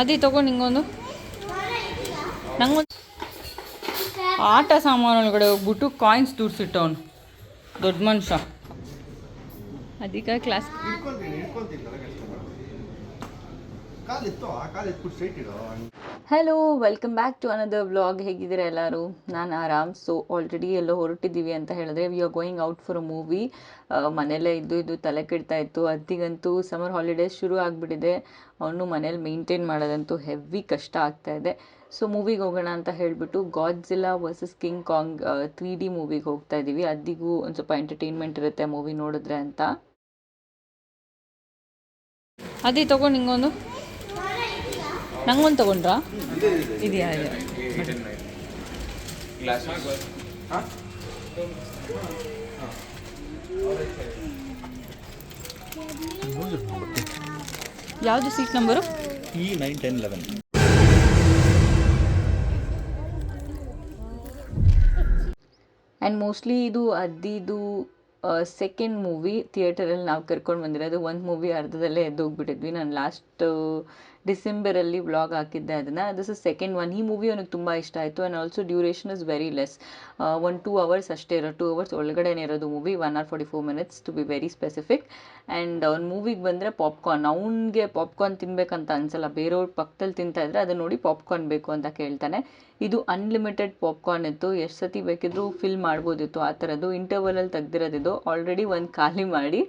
ಅದೇ ತಗೊಂಡು ನಿಂಗೊಂದು. ನಂಗೊಂದು. ಆಟ ಸಾಮಾನು ಒಳಗಡೆ ಹೋಗ್ಬಿಟ್ಟು ಕಾಯಿನ್ಸ್ ದುಡ್ಸಿಟ್ಟವನು ದೊಡ್ಡ ಮನುಷ್ಯ. ಅದಕ್ಕೆ ಕ್ಲಾಸ್. ಕಾಲಿತ್ತು ಆ ಕಾಲಿತ್ತು ಸ್ಟ್ರೈಟ್ ಇಡು hello welcome back to another vlog ಹೇಗಿದ್ದೀರಾ ಎಲ್ಲರೂ? ನಾನು ಆರಾಮ್. ಸೊ ಆಲ್ರೆಡಿ ಎಲ್ಲೋ ಹೊರಟಿದ್ದೀವಿ ಅಂತ ಹೇಳಿದ್ರೆ we are going out for a movie ಮನೇಲೇ ಇದ್ದು ಇದ್ದು ತಲೆ ಕೆಡ್ತಾ ಇತ್ತು. ಅದಿಗಂತೂ ಸಮರ್ ಹಾಲಿಡೇಸ್ ಶುರು ಆಗಿಬಿಟ್ಟಿದೆ. ಅವನು ಮನೇಲಿ ಮೇಂಟೈನ್ ಮಾಡೋದಂತೂ ಹೆವಿ ಕಷ್ಟ ಆಗ್ತಾ ಇದೆ. ಸೊ ಮೂವಿಗೆ ಹೋಗೋಣ ಅಂತ ಹೇಳಿಬಿಟ್ಟು Godzilla versus King Kong three D ಮೂವಿಗೆ ಹೋಗ್ತಾ ಇದ್ದೀವಿ. ಅದಿಗೂ ಒಂದು ಸ್ವಲ್ಪ ಎಂಟರ್ಟೈನ್ಮೆಂಟ್ ಇರುತ್ತೆ ಮೂವಿ ನೋಡಿದ್ರೆ ಅಂತ. ಅದೇ ತಗೊಂಡು ನಿಂಗೊಂದು. ನಂಗೊಂದು ತಗೊಂಡ್ರಾ? ಇದೆಯಾ ಇದೆ. ಯಾವುದು ಸೀಟ್ ನಂಬರು ಈ nine ten eleven and mostly ಇದು ಅದ್ದಿದು ಸೆಕೆಂಡ್ ಮೂವಿ ಥಿಯೇಟರಲ್ಲಿ ನಾವು ಕರ್ಕೊಂಡು ಬಂದಿರೋದು. ಒಂದು ಮೂವಿ ಅರ್ಧದಲ್ಲೇ ಎದ್ದೋಗ್ಬಿಟ್ಟಿದ್ವಿ ನಾನು ಲಾಸ್ಟ್ ಡಿಸೆಂಬರಲ್ಲಿ ವ್ಲಾಗ್ ಹಾಕಿದ್ದೆ ಅದನ್ನು. ದಿಸ್ ಇಸ್ ಸೆಕೆಂಡ್ ಒನ್ ಈ ಮೂವಿ ಅವನಿಗೆ ತುಂಬ ಇಷ್ಟ ಆಯಿತು and also duration is very less one two hours ಅಷ್ಟೇ ಇರೋ ಟೂ ಅವರ್ಸ್ ಒಳಗಡೆನೇ ಇರೋದು movie one or forty four minutes to be very specific and ಅವ್ನ ಮೂವಿಗೆ ಬಂದರೆ ಪಾಪ್ಕಾರ್ನ್ ಅವನಿಗೆ ಪಾಪ್ಕಾರ್ನ್ ತಿನ್ನಬೇಕಂತ ಅನ್ಸಲ್ಲ. ಬೇರೆಯವ್ರ ಪಕ್ಕದಲ್ಲಿ ತಿಂತಾ ಇದ್ರೆ ಅದನ್ನ ನೋಡಿ ಪಾಪ್ಕಾರ್ನ್ ಬೇಕು ಅಂತ ಕೇಳ್ತಾನೆ. ಇದು ಅನ್ಲಿಮಿಟೆಡ್ ಪಾಪ್ಕಾರ್ನ್ ಇತ್ತು. ಎಷ್ಟು ಸತಿ ಬೇಕಿದ್ರೂ ಫಿಲ್ ಮಾಡ್ಬೋದಿತ್ತು ಆ ಥರದ್ದು ಇಂಟರ್ವಲಲ್ಲಿ ತೆಗ್ದಿರೋದಿದ್ದು ಆಲ್ರೆಡಿ ಒಂದು ಖಾಲಿ ಮಾಡಿ.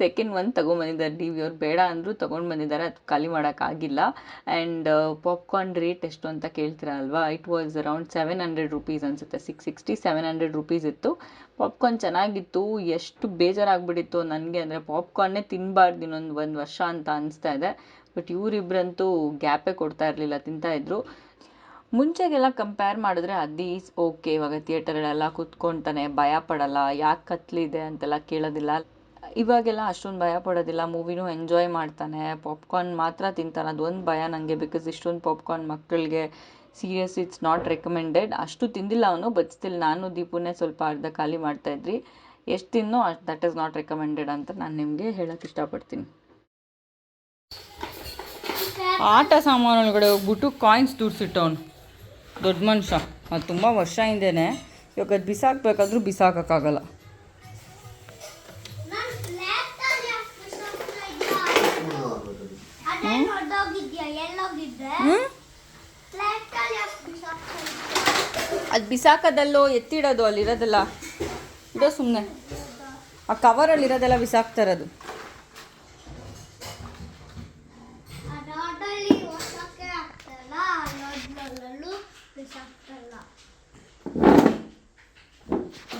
ಸೆಕೆಂಡ್ ಒನ್ ತೊಗೊಂಬಂದಿದ್ದಾರೆ ಡಿ ವಿ ಅವ್ರು ಬೇಡ ಅಂದರೂ ತೊಗೊಂಡು ಬಂದಿದ್ದಾರೆ. ಅದು ಖಾಲಿ ಮಾಡೋಕ್ಕಾಗಿಲ್ಲ ಆ್ಯಂಡ್ ಪಾಪ್ಕಾರ್ನ್ ರೇಟ್ ಎಷ್ಟು ಅಂತ ಕೇಳ್ತೀರ ಅಲ್ವಾ? It was around seven hundred rupees ಅನಿಸುತ್ತೆ. Six sixty seven hundred rupees ಇತ್ತು. ಪಾಪ್ಕಾರ್ನ್ ಚೆನ್ನಾಗಿತ್ತು. ಎಷ್ಟು ಬೇಜಾರಾಗ್ಬಿಟ್ಟಿತ್ತು ನನಗೆ ಅಂದರೆ ಪಾಪ್ಕಾರ್ನೇ ತಿನ್ನಬಾರ್ದು ಇನ್ನೊಂದು ಒಂದು ವರ್ಷ ಅಂತ ಅನಿಸ್ತಾ ಇದೆ. ಬಟ್ ಇವರಿಬ್ಬರಂತೂ ಗ್ಯಾಪೇ ಕೊಡ್ತಾ ಇರಲಿಲ್ಲ ತಿಂತಾಯಿದ್ರು ಮುಂಚೆಗೆಲ್ಲ ಕಂಪೇರ್ ಮಾಡಿದ್ರೆ ಅದೀಸ್ ಓಕೆ ಇವಾಗ ಥಿಯೇಟರ್ಗಳೆಲ್ಲ ಕೂತ್ಕೊಳ್ತಾನೆ ಭಯ ಪಡಲ್ಲ, ಯಾಕೆ ಕತ್ಲಿದೆ ಅಂತೆಲ್ಲ ಕೇಳೋದಿಲ್ಲ. ಇವಾಗೆಲ್ಲ ಅಷ್ಟೊಂದು ಭಯ ಪಡೋದಿಲ್ಲ. ಮೂವಿನೂ ಎಂಜಾಯ್ ಮಾಡ್ತಾನೆ. ಪಾಪ್ಕಾರ್ನ್ ಮಾತ್ರ ತಿಂತಾನೆ. ಅದೊಂದು ಭಯ ನನಗೆ ಬಿಕಾಸ್ ಇಷ್ಟೊಂದು ಪಾಪ್ಕಾರ್ನ್ ಮಕ್ಕಳಿಗೆ ಸೀರಿಯಸ್ ಇಟ್ಸ್ ನಾಟ್ ರೆಕಮೆಂಡೆಡ್ ಅಷ್ಟು ತಿಂದಿಲ್ಲ ಅವನು ಬಟ್ ನಾನು ದೀಪುನೇ ಸ್ವಲ್ಪ ಅರ್ಧ ಖಾಲಿ ಮಾಡ್ತಾ ಇದ್ರಿ. ಎಷ್ಟು ತಿನ್ನೋ ಅಷ್ಟು ದಟ್ ಇಸ್ ನಾಟ್ ರೆಕಮೆಂಡೆಡ್ ಅಂತ ನಾನು ನಿಮಗೆ ಹೇಳೋಕ್ಕೆ ಇಷ್ಟಪಡ್ತೀನಿ. ಆಟ ಸಾಮಾನು ಒಳಗಡೆ ಹೋಗ್ಬಿಟ್ಟು ಕಾಯಿನ್ಸ್ ದುಡ್ಸಿಟ್ಟವನು ದೊಡ್ಡ ಮನುಷ್ಯ. ಅದು ತುಂಬ ವರ್ಷ ಹಿಂದೆನೆ. ಇವಾಗ ಅದು ಬಿಸಾಕಬೇಕಾದ್ರೂ ಬಿಸಾಕೋಕ್ಕಾಗಲ್ಲ. ಹ್ಞೂ ಅದು ಬಿಸಾಕೋದಲ್ಲೋ, ಎತ್ತಿಡೋದು ಅಲ್ಲಿರೋದಲ್ಲ. ಇದೋ ಸುಮ್ಮನೆ ಆ ಕವರಲ್ಲಿರೋದೆಲ್ಲ ಬಿಸಾಕ್ತಾ ಇರೋದು.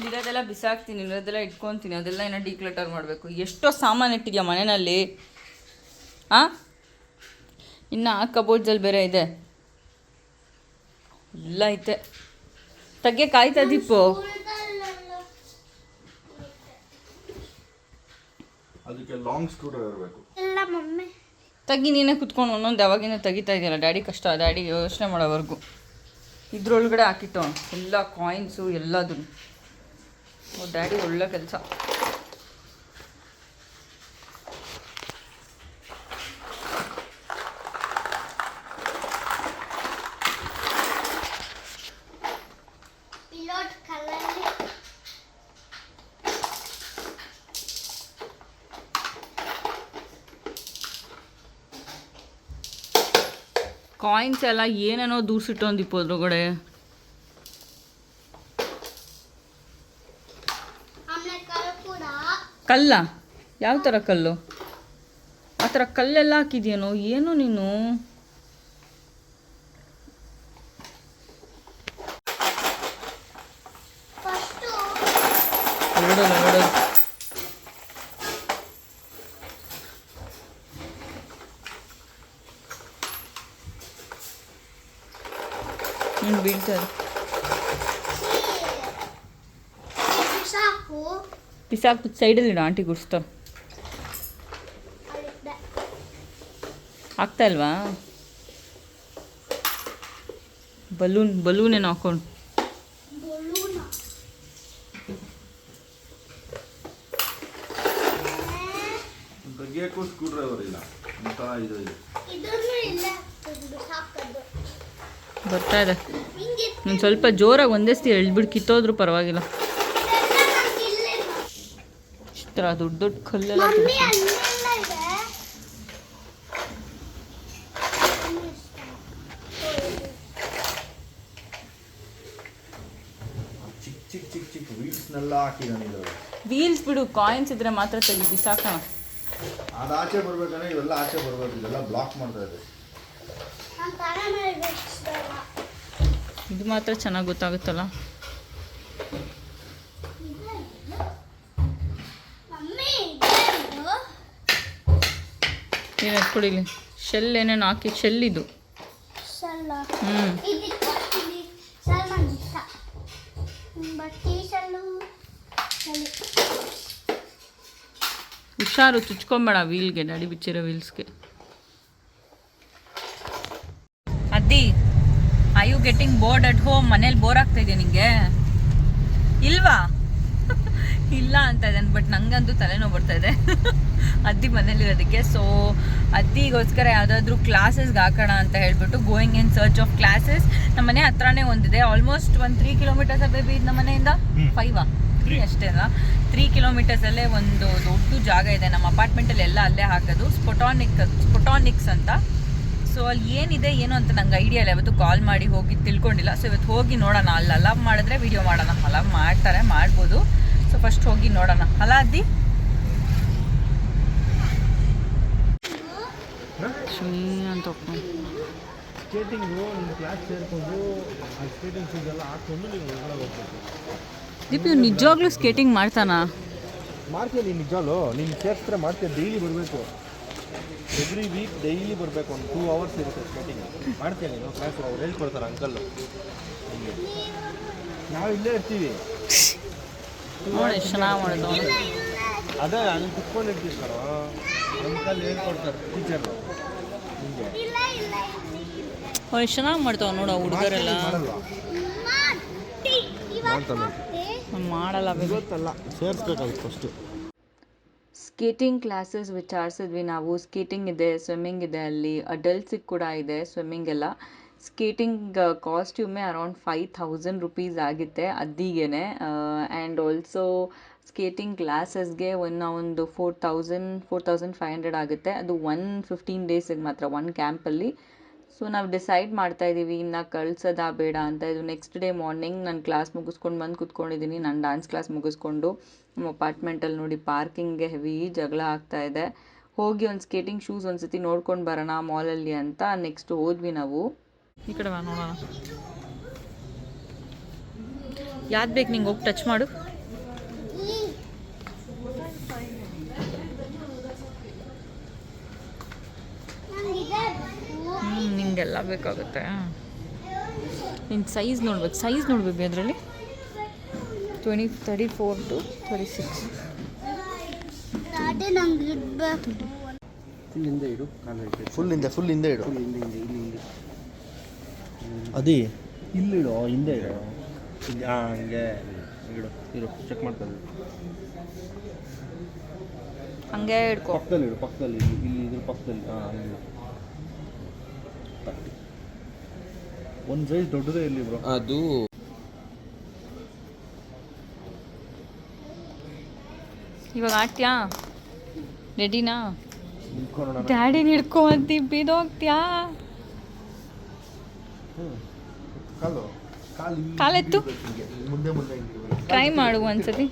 ಇರೋದೆಲ್ಲ ಬಿಸಾಕ್ತೀನಿ ಇರೋದೆಲ್ಲ ಇಟ್ಕೊತೀನಿ, ಅದೆಲ್ಲ ಏನೋ ಡಿಕ್ಲಟರ್ ಮಾಡಬೇಕು. ಎಷ್ಟೋ ಸಾಮಾನು ಇಟ್ಟಿದ್ಯಾ ಮನೆಯಲ್ಲಿ? ಆ? ಇನ್ನು ಆ ಕಬೋರ್ಡ್ಸಲ್ಲಿ ಬೇರೆ ಇದೆ. ಎಲ್ಲ ಐತೆ. ತಗ್ಗೆ ಕಾಯ್ತಾ ದೀಪು ಅದಕ್ಕೆ ಲಾಂಗ್ ಸ್ಕ್ರೂ ಇರಬೇಕು. ಎಲ್ಲ ಮಮ್ಮಿ. ತೆಗಿ ನೀನೇ ಕುತ್ಕೊಂಡು ಒಂದೊಂದು ಯಾವಾಗಿನ ತೆಗಿತಾ ಇದೆಯಲ್ಲ ಡ್ಯಾಡಿ ಕಷ್ಟ ಡ್ಯಾಡಿ ಯೋಚನೆ ಮಾಡೋವರೆಗೂ. ಇದ್ರೊಳಗಡೆ ಹಾಕಿತ್ತು ಎಲ್ಲ ಕಾಯಿನ್ಸು ಎಲ್ಲದೂ ಡ್ಯಾಡಿ ಒಳ್ಳೆ ಕೆಲಸ. ಕಾಯಿನ್ಸ್ ಎಲ್ಲ ಏನೇನೋ ದೂರ್ಸಿಟ್ಟು ಅದ್ರೊಳಗಡೆ ಕಲ್ಲ ಯಾವ ಥರ ಕಲ್ಲು? ಆ ಥರ ಕಲ್ಲೆಲ್ಲ ಹಾಕಿದ್ಯೇನೋ? ಏನು ನೀನು? ನೋಡೋಣ. ಹ್ಞೂ ಬಿಸಾಕು. ಸಾಕು ಬಿಸಾಕ್ಬಿಟ್ಟು ಸೈಡಲ್ಲಿ ಇಡು ಆಂಟಿ ಅಲ್ಲಿದ್ದೆ ಆಗ್ತಾ ಇಲ್ವಾ? ಬಲೂನ್ ಬಲೂನ್ ಏನು ಹಾಕೊಂಡು ಬಲೂನ? ತೆಗಿಯೋಕ್ಕೂ ಸ್ಕ್ರೂ ಡ್ರೈವರ್ ಇಲ್ಲ ಒಂಥರ ಇದು ಇದೆ. ಇದನ್ನು ಇಲ್ಲೇ ಹಾಕ್ತೀನಿ ಬರ್ತಾ ಇದೆ. ಒಂದು ಸ್ವಲ್ಪ ಜೋರಾಗಿ ಒಂದೇ ಸತಿ ಎಳ್ಬಿಟ್ಟು ಕಿತ್ತೋದ್ರು ಪರವಾಗಿಲ್ಲ. ಚಿತ್ರಾ ನಂಗೆ ಇಲ್ಲೇ ಇದೆ. ಇಷ್ಟು ಥರ ದೊಡ್ಡ ದೊಡ್ಡ ಕಲ್ಲೆಲ್ಲ ವೀಲ್ಸ್ ಬಿಡು ಕಾಯಿನ್ಸ್ ಇದ್ರೆ ಮಾತ್ರ ತೆಗಿ ಸಾಕಣ ಅದು ಆಚೆ ಬರ್ಬೇಕಂದ್ರೆ ಇವೆಲ್ಲ ಆಚೆ ಬರ್ಬೇಕು ಇದೆಲ್ಲ ಬ್ಲಾಕ್ ಮಾಡ್ತಾ ಇದೆ ನಾನ್ ತಲೆ ಮೇಲೆ ಬಿಡಿಸ್ದಲ್ಲ. ಇದು ಮಾತ್ರ ಚೆನ್ನಾಗಿ ಗೊತ್ತಾಗುತ್ತಲ್ಲ? ಏನು ಎತ್ಕೊಡಿಲಿ ಶೆಲ್ ಏನೇನು ಹಾಕಿ ಶೆಲ್ ಇದು. ಹ್ಞೂ. ಹುಷಾರು ಚುಚ್ಕೊಂಬೇಡ ವೀಲ್ಗೆ ನಡಿ ಬಿಚ್ಚಿರೋ ವೀಲ್ಸ್ಗೆ. ಮನೇಲಿ ಬೋರ್ ಆಗ್ತಾ ಇದೆಯಾ ನಿಂಗೆ? ಇಲ್ವಾ? ಇಲ್ಲ ಅಂತ ಇದ್ದಾನೆ ಬಟ್ ನಂಗಂತೂ ತಲೆನೋವು ಬರ್ತಾ ಇದೆ. ಅದ್ದಿ ಮನೇಲಿರೋದಕ್ಕೆ ಸೊ ಅದ್ದಿಗೋಸ್ಕರ ಯಾವುದಾದ್ರೂ ಕ್ಲಾಸಸ್ಗೆ ಹಾಕೋಣ ಅಂತ ಹೇಳ್ಬಿಟ್ಟು going in search of classes ನಮ್ಮ ಮನೆ ಹತ್ರನೇ ಒಂದಿದೆ. ಆಲ್ಮೋಸ್ಟ್ ಒಂದು ತ್ರೀ ಕಿಲೋಮೀಟರ್ಸ್ ಬೇಬಿ ಇದು ನಮ್ಮ ಮನೆಯಿಂದ. ಫೈವಾ ತ್ರೀ ಅಷ್ಟೇ ಅಲ್ಲ ತ್ರೀ ಕಿಲೋಮೀಟರ್ಸಲ್ಲೇ ಒಂದು ದೊಡ್ಡ ಜಾಗ ಇದೆ. ನಮ್ಮ ಅಪಾರ್ಟ್ಮೆಂಟಲ್ಲಿ ಎಲ್ಲ ಅಲ್ಲೇ ಹಾಕೋದು. ಸ್ಪೊಟಾನಿಕ್ ಸ್ಪೊಟಾನಿಕ್ಸ್ ಅಂತ. ಸೊ ಅಲ್ಲಿ ಏನಿದೆ ಏನು ಅಂತ ನಂಗೆ ಐಡಿಯಾ ಇಲ್ಲ. ಇವತ್ತು ಕಾಲ್ ಮಾಡಿ ಹೋಗಿ ತಿಳ್ಕೊಂಡಿಲ್ಲ. ಸೊ ಇವತ್ತು ಹೋಗಿ ನೋಡೋಣ. ಅಲ್ಲಿ ಅಲಾವ್ ಮಾಡಿದ್ರೆ ವಿಡಿಯೋ ಮಾಡೋಣ. ಅಲಾವ್ ಮಾಡ್ತಾರೆ ಮಾಡ್ಬೋದು. ಸೊ ಫಸ್ಟ್ ಹೋಗಿ ನೋಡೋಣ. ಅಲ್ಲ ಅದ್ದಿ? ಅಂತ ಸ್ಕೇಟಿಂಗು ನಿಮ್ಮ ಕ್ಲಾಸ್ ಸೇರಿಕೊಂಡು ಆ ಸ್ಕೇಟಿಂಗ್ ಶೂಸ್ ಎಲ್ಲ ಹಾಕ್ಕೊಂಡು ನೀವು ಒಳಗಡೆ ಹೋಗ್ಬೇಕು ದೀಪ್ ಇವ್ನು ನಿಜವಾಗ್ಲೂ ಸ್ಕೇಟಿಂಗ್ ಮಾಡ್ತಾನಾ? ಮಾಡ್ತೀನಿ ನಿಜಾಲು ನೀನು ಸೇರಿಸಿದ್ರೆ ಮಾಡ್ತೀಯ ಡೈಲಿ ಬರಬೇಕು. ಎವ್ರಿ ವೀಕ್ ಡೈಲಿ ಬರಬೇಕು ಒಂದು ಟೂ ಅವರ್ಸ್ ಇರುತ್ತೆ ಸ್ಕೇಟಿಂಗ್ ಮಾಡ್ತೀನಿ ನೀನು ಕ್ಲಾಸ್ ಅವ್ರು ಹೇಳ್ಕೊಡ್ತಾರೆ ಅಂಕಲ್ಲು ಹಿಂಗೆ. ನಾವು ಇಲ್ಲೇ ಇರ್ತೀವಿ. ನೋಡಿ ಎಷ್ಟು ಚೆನ್ನಾಗಿ ಮಾಡೋದು ಅವನು ಅದೇ ನಾನು ಕುತ್ಕೊಂಡಿರ್ತೀವಿ ಸರ್. ಅಂಕಲ್ ಹೇಳ್ಕೊಡ್ತಾರೆ ಟೀಚರ್ ಹಿಂಗೆ. ಚೆನ್ನಾಗಿ ಮಾಡ್ತಾವ ನೋಡು ಹುಡುಗರೆಲ್ಲ. ಮಾಡ್ತಾನೆ. ಮಾಡಲ್ಲ ಬೇಗ ಇವತ್ತಲ್ಲ. ಸೇರಿಸ್ಬೇಕಾಗುತ್ತೆ ಫಸ್ಟು ಸ್ಕೇಟಿಂಗ್ ಕ್ಲಾಸಸ್ ವಿಚಾರಿಸಿದ್ವಿ ನಾವು. ಸ್ಕೇಟಿಂಗ್ ಇದೆ ಸ್ವಿಮ್ಮಿಂಗ್ ಇದೆ ಅಲ್ಲಿ. ಅಡಲ್ಟ್ಸಿಗೆ ಕೂಡ ಇದೆ ಸ್ವಿಮ್ಮಿಂಗ್ ಎಲ್ಲ. ಸ್ಕೇಟಿಂಗ್ ಕಾಸ್ಟ್ಯೂಮೇ ಅರೌಂಡ್ ಫೈವ್ ಥೌಸಂಡ್ ರುಪೀಸ್ ಆಗುತ್ತೆ ಅದಿಗೇನೆ. ಆ್ಯಂಡ್ ಆಲ್ಸೋ ಸ್ಕೇಟಿಂಗ್ ಕ್ಲಾಸಸ್ಗೆ ಒನ್ ಒಂದು four thousand four thousand five hundred ಆಗುತ್ತೆ. ಅದು ಒನ್ ಫಿಫ್ಟೀನ್ ಡೇಸಿಗೆ ಮಾತ್ರ ಒನ್ ಕ್ಯಾಂಪಲ್ಲಿ ಸೊ ನಾವು ಡಿಸೈಡ್ ಮಾಡ್ತಾ ಇದ್ದೀವಿ ಇನ್ನು ಕಳ್ಸೋದಾ ಬೇಡ ಅಂತ. ಇದು ನೆಕ್ಸ್ಟ್ ಡೇ ಮಾರ್ನಿಂಗ್ ನಾನು ಕ್ಲಾಸ್ ಮುಗಿಸ್ಕೊಂಡು ಬಂದು ಕೂತ್ಕೊಂಡಿದ್ದೀನಿ ನಾನು ಡ್ಯಾನ್ಸ್ ಕ್ಲಾಸ್ ಮುಗಿಸ್ಕೊಂಡು ನಮ್ಮ ಅಪಾರ್ಟ್ಮೆಂಟಲ್ಲಿ ನೋಡಿ ಪಾರ್ಕಿಂಗ್ಗೆ ಹೆವಿ ಜಗಳ ಆಗ್ತಾ ಇದೆ. ಹೋಗಿ ಒಂದು ಸ್ಕೇಟಿಂಗ್ ಶೂಸ್ ಒಂದು ಸತಿ ನೋಡ್ಕೊಂಡು ಬರೋಣ ಮಾಲಲ್ಲಿ ಅಂತ ನೆಕ್ಸ್ಟ್ ಹೋದ್ವಿ ನಾವು. ಈ ಕಡೆ ನೋಡೋಣ. ಯಾವ್ದು ಬೇಕು ನಿಂಗೆ ಹೋಗಿ ಟಚ್ ಮಾಡು ನಂಗೆ ಇದೆ ಬೇಕು. ಹ್ಞೂ ನಿಂಗೆಲ್ಲ ಬೇಕಾಗುತ್ತೆ. ನಿನ್ನ ಸೈಜ್ ನೋಡ್ಬೇಕು ಸೈಜ್ ನೋಡ್ಬೇಕು ಅದರಲ್ಲಿ? Twenty thirty four to thirty six ಅದೇ ನಂಗೆ ಫುಲ್ ಹಿಂದೆ ಇಡು. ಕಾಲು ಇಟ್ಟು ಫುಲ್ ಹಿಂದೆ ಫುಲ್ ಹಿಂದೆ ಇಡು ಅದಿ? ಇಲ್ಲಿಡು ಹಿಂದೆ ಇಡು. ಇಲ್ಲಿ ಹಾಂ ಹಂಗೆ ಇಡು ಇರು ಚೆಕ್ ಮಾಡ್ಕೊಳ್ಳಿ ಹಂಗೆ ಇಡು ಪಕ್ಕದಲ್ಲಿ ಇಡು ಪಕ್ಕದಲ್ಲಿ ಇಲ್ಲಿ ಇಲ್ಲಿ ಇದ್ರ ಪಕ್ಕದಲ್ಲಿ ಹಾಂ ಹಂಗೆ ಒಂದು ಸೈಜ್ ದೊಡ್ಡದೇ ಇಲ್ಲಿ ಬ್ರೋ ಅದು ಇವಾಗ ಆಟ್ಯಾ ರೆಡಿನಾ ಡ್ಯಾಡಿ ಡ್ಯಾಡಿನ ಹಿಡ್ಕೊ ಅಂತಿ ಬಿದೋಗ್ತ್ಯಾ ಕಾಲು. ಕಾಲು ಈ- ಕಾಲೆತ್ತು? ಮುಂದೆ ಮುಂದೆ ಹಿಂಗೆ ಟ್ರೈ ಮಾಡು ಒಂದ್ಸತಿ.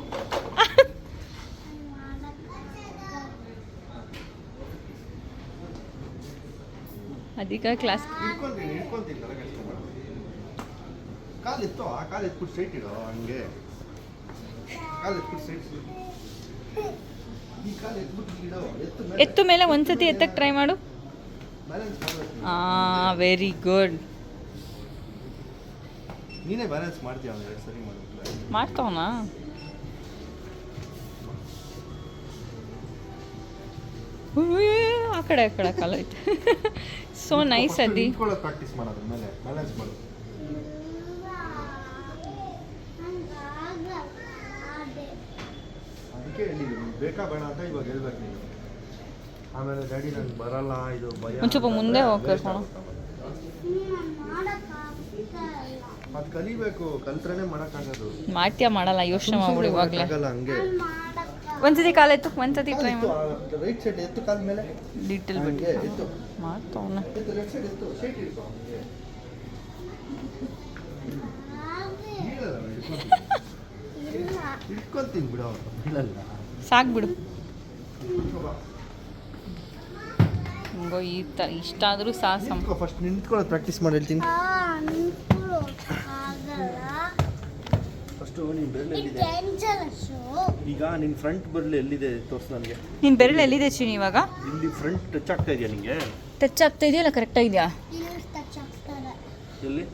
ಅದೀಗ ಕ್ಲಾಸ್ ಹಿಡ್ಕೊಂತೀನಿ ಹಿಡ್ಕೊಂತೀನಿ ತಲೆ ಕೆಡ್ಸ್ಕೊಬೇಡ. ಕಾಲು ಎತ್ತೋ ಆ ಕಾಲು ಎತ್ಬಿಟ್ಟು ಸ್ಟ್ರೈಟ್ ಇಡು ಹಂಗೆ. ಕಾಲು ಎತ್ಬಿಟ್ಟು ಸ್ಟ್ರೈಟ್ ಈ ಕಾಲು ಎತ್ಬಿಟ್ಟು ಇಡೋ ಎತ್ತು ಮೇಲೆ. ಎತ್ತು ಮೇಲೆ ಒಂದ್ಸತಿ ಎತ್ತಕ್ಕೆ ಟ್ರೈ ಮಾಡು. ಆ ವೆರಿ ಗುಡ್ ನೀನೇ ಬ್ಯಾಲೆನ್ಸ್ ಮಾಡ್ತೀಯ ಒಂದು ಎರಡು ಸರಿ ಮಾಡ್ಬೇಕು ಮಾಡ್ತಾವನಾ? ಆ ಕಡೆ ಆ ಕಡೆ ಕಾಲ ಐತೆ. ಸೋ ನೈಸ್ ಅದಿ ಪ್ರಾಕ್ಟೀಸ್ ಮೇಲೆ ಬ್ಯಾಲೆನ್ಸ್ ಮಾಡು ನಂಗೆ ಆಗಲ್ಲ ಅದಕ್ಕೆ ಹೇಳಿದ್ದು ಬೇಕಾ ಬೇಡ ಅಂತ ಇವಾಗ ಹೇಳ್ಬೇಕು ನೀನು. ಆಮೇಲೆ ಡ್ಯಾಡಿ ನಂಗೆ ಬರಲ್ಲ ಇದು ಭಯ ಒಂದ್ ಸ್ವಲ್ಪ ಮುಂದೆ ಅದು ಕಲಿಬೇಕು ಕಲ್ತ್ರನೇ ಮಾಡೋಕ್ಕಾಗೋದು. ಮಾಡಲ್ಲ ಯೋಚನೆ ಮಾಡ್ಬಿಡು ಇವಾಗಲೇ. ಹಂಗೆ. ಒಂದ್ಸತಿ ಕಾಲೆತ್ತು ಒಂದ್ಸತಿ ಟ್ರೈ ರೈಟ್ ಸೈಡ್ ಎತ್ತು ಕಾಲ ಮೇಲೆ? ಲಿಟಲ್ ಎತ್ತು. ಮಾಡ್ತವನ ಎತ್ತು ಸೈಡ್ ಎತ್ತು ಬಿಡು ಸಾಕು ಬಿಡು. ಹಿಂಗೋ ಈ ಥರ ಇಷ್ಟ ಆದ್ರೂ ಸಾಹಸ ನಿಂತ್ಕೋ ಫಸ್ಟ್ ನಿಂತ್ಕೊಳ್ಳೋದು ಪ್ರಾಕ್ಟೀಸ್ ಮಾಡಿ ಹೇಳ್ತೀನಿ. ಫಸ್ಟು ನೀನು ಬೆರಳು ಎಲ್ಲಿದೆ? ಈಗ ನಿನ್ನ ಫ್ರಂಟ್ ಬೆರಳು ಎಲ್ಲಿದೆ ತೋರಿಸು ನನಗೆ. ನಿನ್ನ ಬೆರಳು ಎಲ್ಲಿದೆ ಚಿನಿ ಇವಾಗ? ಇಲ್ಲಿ ಫ್ರಂಟ್ ಟಚ್ ಆಗ್ತಾ ಇದೆಯಾ ನಿಂಗೆ? ಟಚ್ ಆಗ್ತಾ ಇದೆಯಲ್ಲ ಕರೆಕ್ಟಾಗಿ ಇದೆಯಾ? ಇಲ್ಲಿ ಟಚ್ ಆಗ್ತಾರೆ ಎಲ್ಲಿ?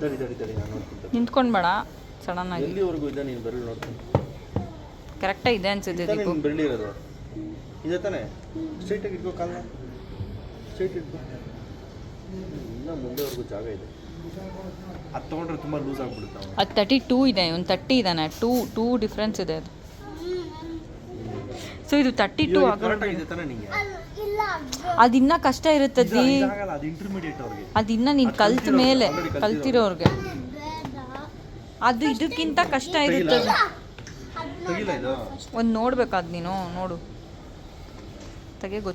ತಡಿ ತಡಿ ತಡಿ ನಾನು ನೋಡ್ತೀನಿ. ನಿಂತ್ಕೊಂಡು ಬೇಡ ಆಗಿ. ಎಲ್ಲಿವರೆಗೂ ಇದೆ ನೀನು ಬೆರಳು ನೋಡ್ತೀನಿ. ಕರೆಕ್ಟ್ ಇದೆ ಅನ್ಸುತ್ತೆ ದೀಪು. ನಿನ್ನ ಬೆರಳು ಇರೋದು. ಇದೆ ತಾನೇ? ಸ್ಟ್ರೈಟಾಗಿ ಇಟ್ಕೋ ಕಾಲ ಸ್ಟ್ರೈಟ್ ಇಟ್ಕೋ. ಇನ್ನೂ ಮುಂದೆವರೆಗೂ ಜಾಗ ಇದೆ. ಅದು ತೊಗೊಂಡ್ರೆ ತುಂಬ ಲೂಸ್ ಆಗಿಬಿಡುತ್ತೆ ಅದು ತರ್ಟಿ ಟೂ ಇದೆ ಒಂದು ತರ್ಟಿ ಇದಾನೆ ಟೂ ಟೂ ಡಿಫ್ರೆನ್ಸ್ ಇದೆ ಅದು. ಸೊ ಇದು ತರ್ಟಿ ಟೂ ಅದು ಇನ್ನೂ ಕಷ್ಟ ಇರುತ್ತೆ ಇದಾಗಲ್ಲ ಅದು ಇನ್ನೂ ನೀನು ಕಲ್ತ ಮೇಲೆ ಕಲ್ತಿರೋರ್ಗೆ. ಅದು ಇದಕ್ಕಿಂತ ಕಷ್ಟ ಇರುತ್ತೆ ಒಂದು ನೋಡ್ಬೇಕಾದ್ ನೀನು ನೋಡು. ತೆಗೆ